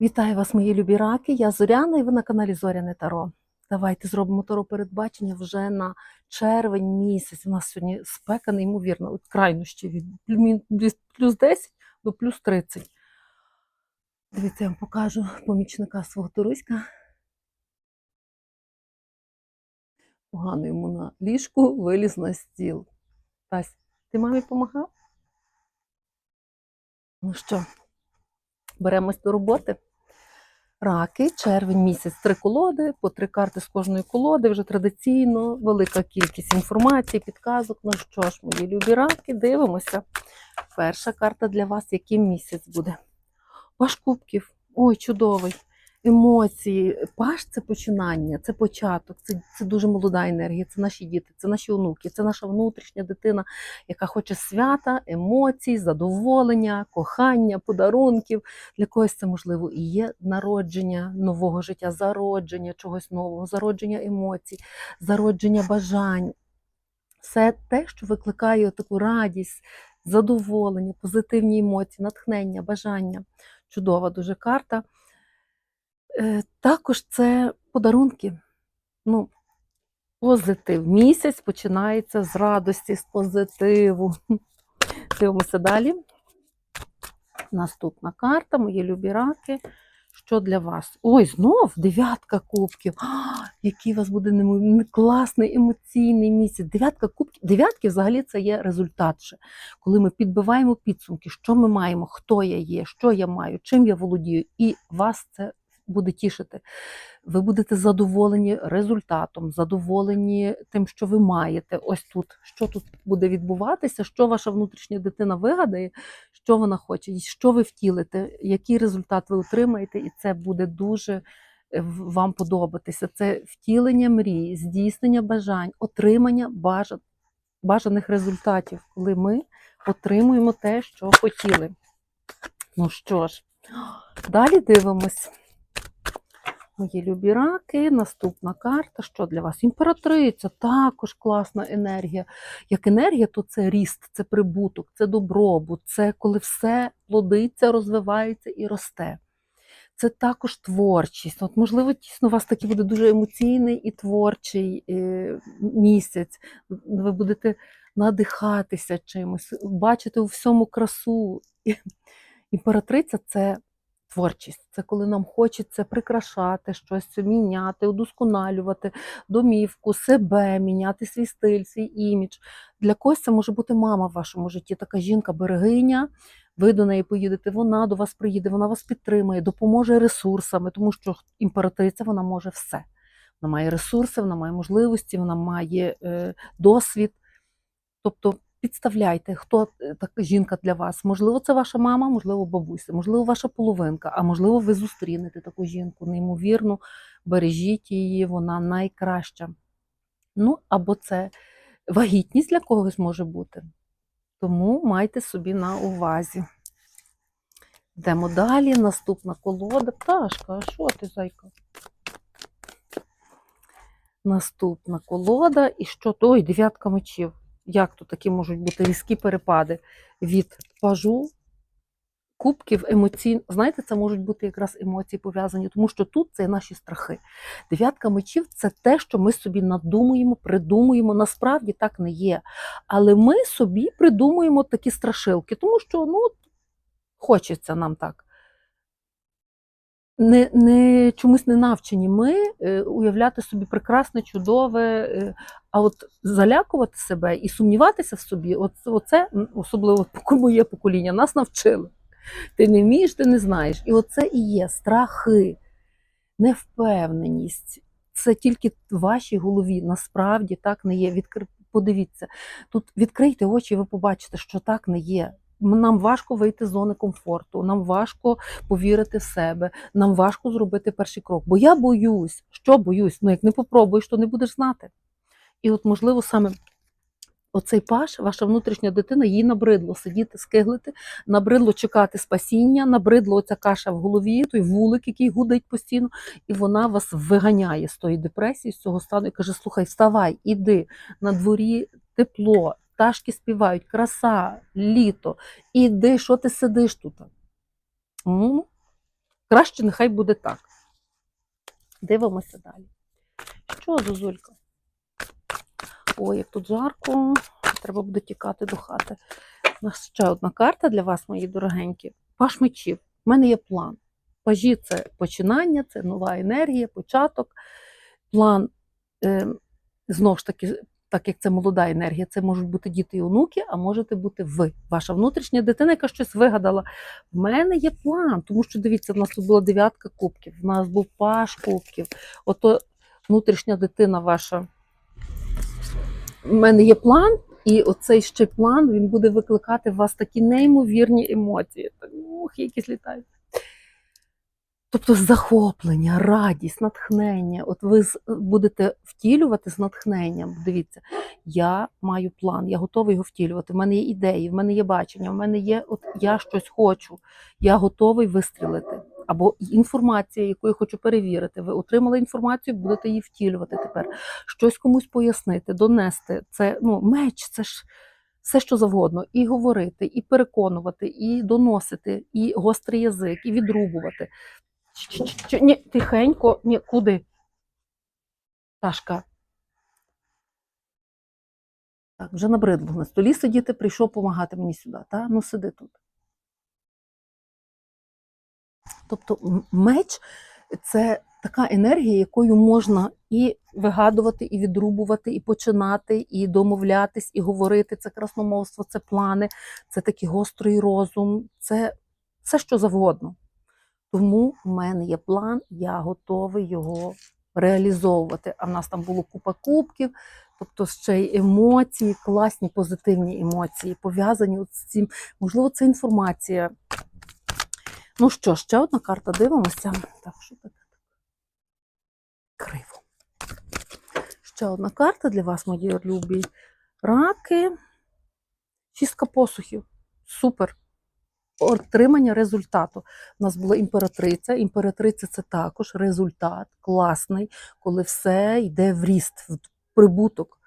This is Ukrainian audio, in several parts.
Вітаю вас, мої любі раки. Я Зоряна і ви на каналі Зоряне Таро. Давайте зробимо таро передбачення вже на червень місяць. У нас сьогодні спека, неймовірно, от від плюс- від плюс 10 до плюс 30. Дивіться, я вам покажу помічника свого Туруська. Погано йому на ліжку виліз на стіл. Тась, ти мамі допомагав? Ну що, беремось до роботи. Раки, червень місяць, три колоди, по три карти з кожної колоди, вже традиційно, велика кількість інформації, підказок. Ну що ж, мої любі раки, дивимося. Перша карта для вас, який місяць буде. Ваш кубків, ой, чудовий. Емоції, паш це починання, це початок, це, це дуже молода енергія, це наші діти, це наші онуки, це наша внутрішня дитина, яка хоче свята, емоцій, задоволення, кохання, подарунків. Для когось це можливо і є народження нового життя, зародження чогось нового, зародження емоцій, зародження бажань. Все те, що викликає таку радість, задоволення, позитивні емоції, натхнення, бажання. Чудова дуже карта. Е, Також це подарунки. Ну, позитив. Місяць починається з радості, з позитиву. Дивимося далі. Наступна карта, мої любі раки. Що для вас? Ой, знов дев'ятка кубків. А, який у вас буде класний емоційний місяць. Дев'ятка кубків. Дев'ятки взагалі це є результат. ще. Коли ми підбиваємо підсумки, що ми маємо, хто я є, що я маю, чим я володію, і вас це буде тішити. Ви будете задоволені результатом, задоволені тим, що ви маєте. Ось тут, що тут буде відбуватися, що ваша внутрішня дитина вигадає, що вона хоче, що ви втілите, який результат ви отримаєте, і це буде дуже е, вам подобатися. Це втілення мрій, здійснення бажань, отримання бажа- бажаних результатів, коли ми отримуємо те, що хотіли. Ну що ж, далі дивимось. Мої любі раки, наступна карта. Що для вас? Імператриця, також класна енергія. Як енергія, то це ріст, це прибуток, це добробут, це коли все плодиться, розвивається і росте. Це також творчість. От, можливо, дійсно у вас такий буде дуже емоційний і творчий е, місяць. Ви будете надихатися чимось, бачити у всьому красу. Імператриця це творчість. Це коли нам хочеться прикрашати щось, міняти, удосконалювати домівку, себе, міняти свій стиль, свій імідж. Для когось це може бути мама в вашому житті, така жінка-берегиня. Ви до неї поїдете, вона до вас приїде, вона вас підтримує, допоможе ресурсами, тому що імператриця вона може все. Вона має ресурси, вона має можливості, вона має е, досвід. Тобто підставляйте, хто е, така жінка для вас. Можливо, це ваша мама, можливо, бабуся, можливо, ваша половинка, а можливо, ви зустрінете таку жінку. Неймовірно, бережіть її, вона найкраща. Ну, або це вагітність для когось може бути. Тому майте собі на увазі. Йдемо далі. Наступна колода. Пташка, а що ти, зайка? Наступна колода. І що? Ой, дев'ятка мечів. Як то такі можуть бути різкі перепади від пажу, кубків, емоцій. Знаєте, це можуть бути якраз емоції пов'язані, тому що тут це наші страхи. Дев'ятка мечів це те, що ми собі надумуємо, придумуємо. Насправді так не є. Але ми собі придумуємо такі страшилки, тому що ну, хочеться нам так. Не, не чомусь не навчені ми е, уявляти собі прекрасне, чудове, е, а от залякувати себе і сумніватися в собі, от, оце особливо моє покоління, нас навчили. Ти не вмієш, ти не знаєш. І оце і є страхи, невпевненість. Це тільки в вашій голові. Насправді так не є. Відкр... Подивіться, тут відкрийте очі, і ви побачите, що так не є. Нам важко вийти з зони комфорту, нам важко повірити в себе, нам важко зробити перший крок. Бо я боюсь, що боюсь? Ну як не попробуєш, то не будеш знати. І от, можливо, саме оцей паш, ваша внутрішня дитина, їй набридло сидіти, скиглити, набридло чекати спасіння, набридло оця каша в голові, той вулик, який гудить постійно, і вона вас виганяє з тої депресії, з цього стану і каже: Слухай, вставай, іди на дворі тепло, пташки співають, краса, літо. Іди, що ти сидиш тут? Ну, краще нехай буде так. Дивимося далі. Що, Зозулька? Ой, як тут жарко, треба буде тікати до хати. У нас ще одна карта для вас, мої дорогенькі. Паш мечів. У мене є план. Пажі це починання, це нова енергія, початок. План, е, знову ж таки, так як це молода енергія, це можуть бути діти і онуки, а можете бути ви, ваша внутрішня дитина, яка щось вигадала. В мене є план, тому що дивіться, в нас тут була дев'ятка кубків, в нас був паш кубків. Ото внутрішня дитина ваша. У мене є план, і оцей ще план він буде викликати в вас такі неймовірні емоції. Так, Ух, якісь літають. Тобто захоплення, радість, натхнення. От ви з- будете втілювати з натхненням. Дивіться, я маю план, я готовий його втілювати. В мене є ідеї, в мене є бачення, в мене є, от я щось хочу, я готовий вистрілити. Або інформація, яку я хочу перевірити. Ви отримали інформацію, будете її втілювати тепер. Щось комусь пояснити, донести. Це ну, меч, це ж все, що завгодно. І говорити, і переконувати, і доносити, і гострий язик, і відрубувати. Ні, тихенько, ні, куди? Ташка. Так, вже набридло на столі сидіти, прийшов допомагати мені сюди. Та? Ну, сиди тут. Тобто меч це така енергія, якою можна і вигадувати, і відрубувати, і починати, і домовлятись, і говорити. Це красномовство, це плани, це такий гострий розум, це все, що завгодно. Тому в мене є план, я готовий його реалізовувати. А в нас там було купа кубків, тобто ще й емоції, класні позитивні емоції, пов'язані з цим. Можливо, це інформація. Ну що, ще одна карта, дивимося. Так, що таке? Криво. Ще одна карта для вас, мої любі раки. Шістка посухів. Супер отримання результату. У нас була імператриця. Імператриця це також результат класний, коли все йде в ріст, в прибуток.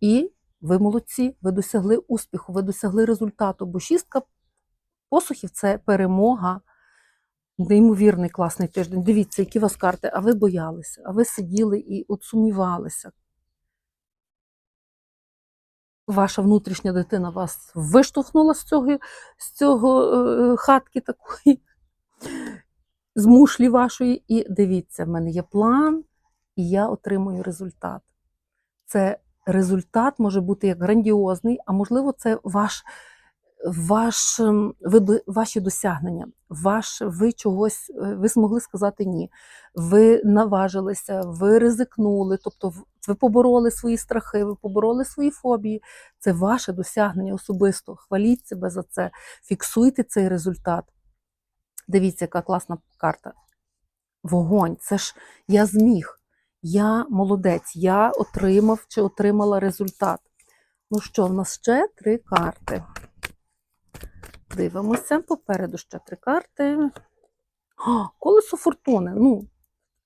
І ви молодці, ви досягли успіху, ви досягли результату. Бо шістка посухів це перемога. Неймовірний класний тиждень. Дивіться, які у вас карти, а ви боялися, а ви сиділи і от сумнівалися. Ваша внутрішня дитина вас виштовхнула з цього, з цього е, хатки такої, з мушлі вашої. І дивіться, в мене є план, і я отримую результат. Це результат може бути як грандіозний, а можливо, це ваш, ваш, ви, ваші досягнення. Ваш, ви чогось, е, ви змогли сказати ні. Ви наважилися, ви ризикнули, тобто ви побороли свої страхи, ви побороли свої фобії. Це ваше досягнення особисто. Хваліть себе за це, фіксуйте цей результат. Дивіться, яка класна карта. Вогонь. Це ж я зміг. Я молодець, я отримав чи отримала результат. Ну що, в нас ще три карти. Дивимося, попереду ще три карти. О, колесо фортуни. Ну,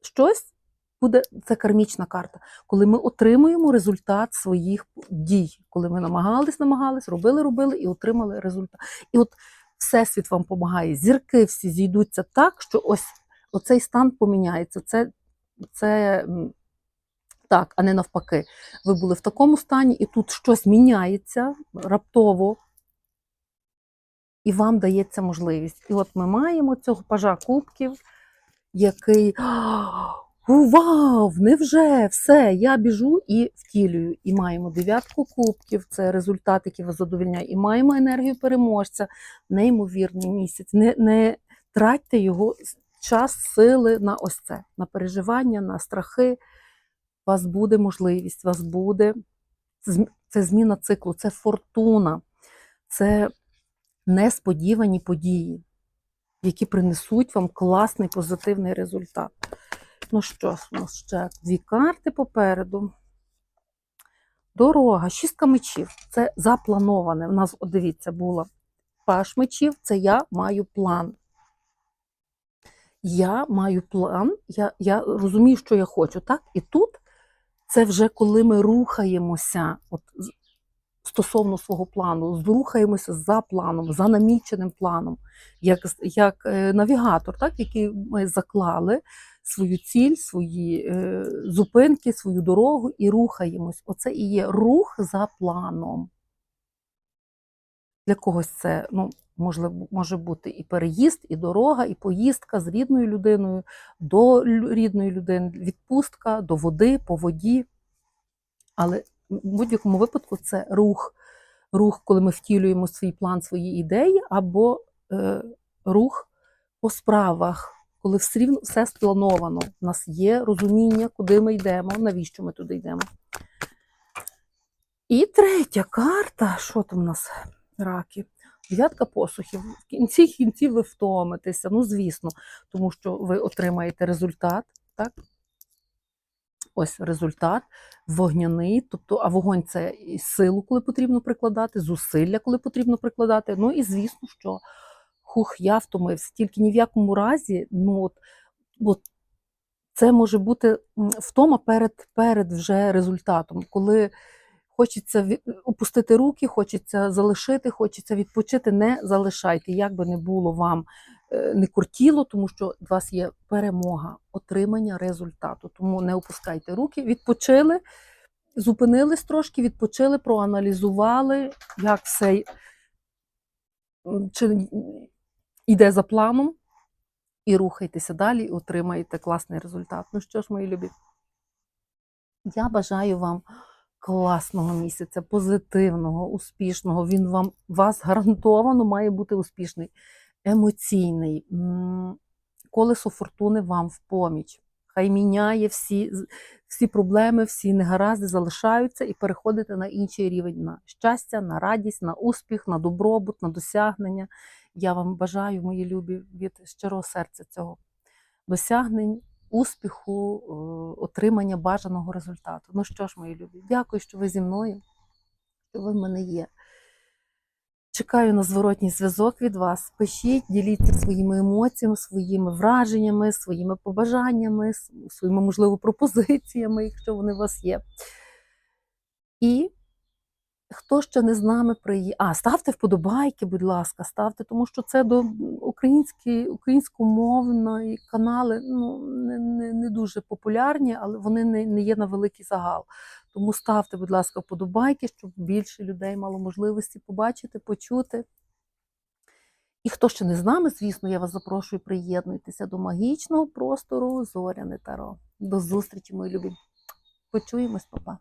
щось буде, це кармічна карта, коли ми отримуємо результат своїх дій, коли ми намагались, намагались, робили, робили і отримали результат. І от Всесвіт вам допомагає. Зірки всі зійдуться так, що ось оцей стан поміняється. Це, це так, а не навпаки. Ви були в такому стані, і тут щось міняється раптово. І вам дається можливість. І от ми маємо цього пажа кубків, який «О, вау, невже все, я біжу і втілюю. І маємо дев'ятку кубків, це результат, який вас задовільняє. І маємо енергію переможця, неймовірний місяць. Не, не тратьте його час, сили на ось це, на переживання, на страхи. У вас буде можливість, у вас буде це зміна циклу, це фортуна, це несподівані події, які принесуть вам класний позитивний результат. Ну що ж, у нас ще дві карти попереду. Дорога, шістка мечів. Це заплановане. У нас, от дивіться, була паш мечів, це я маю план. Я маю план, я, я розумію, що я хочу, так? І тут це вже коли ми рухаємося от, стосовно свого плану, зрухаємося за планом, за наміченим планом, як, як е, навігатор, так, який ми заклали свою ціль, свої е, зупинки, свою дорогу і рухаємось. Оце і є рух за планом. Для когось це ну, можливо, може бути і переїзд, і дорога, і поїздка з рідною людиною до рідної людини, відпустка до води, по воді. Але в будь-якому випадку це рух. Рух, коли ми втілюємо свій план, свої ідеї, або е, рух по справах, коли все рівно все сплановано. У нас є розуміння, куди ми йдемо, навіщо ми туди йдемо. І третя карта, що там у нас раки? Дев'ятка посухів. В кінці кінців ви втомитеся, ну звісно, тому що ви отримаєте результат, так? Ось результат вогняний, тобто, а вогонь це і силу, коли потрібно прикладати, зусилля, коли потрібно прикладати. Ну і звісно, що хух, я втомився. Тільки ні в якому разі, ну от, от це може бути втома перед, перед вже результатом, коли хочеться опустити руки, хочеться залишити, хочеться відпочити. Не залишайте, як би не було вам не кортіло, тому що у вас є перемога, отримання результату. Тому не опускайте руки, відпочили, зупинились трошки, відпочили, проаналізували, як все чи йде за планом, і рухайтеся далі, і отримаєте класний результат. Ну що ж, мої любі, я бажаю вам класного місяця, позитивного, успішного. Він вам вас гарантовано має бути успішний, емоційний. Колесо фортуни вам в поміч. Хай міняє всі, всі проблеми, всі негаразди залишаються і переходите на інший рівень на щастя, на радість, на успіх, на добробут, на досягнення. Я вам бажаю, мої любі, від щирого серця цього досягнень, успіху, е, отримання бажаного результату. Ну що ж, мої любі, дякую, що ви зі мною, що ви в мене є. Чекаю на зворотній зв'язок від вас. Пишіть, діліться своїми емоціями, своїми враженнями, своїми побажаннями, своїми, можливо, пропозиціями, якщо вони у вас є. І хто ще не з нами приїде. А, ставте вподобайки, будь ласка, ставте, тому що це до українські, українськомовні канали ну, не, не, не дуже популярні, але вони не, не є на великий загал. Тому ставте, будь ласка, вподобайки, щоб більше людей мало можливості побачити, почути. І хто ще не з нами, звісно, я вас запрошую, приєднуйтеся до магічного простору Зоряне Таро. До зустрічі, мої любі. Почуємось, папа.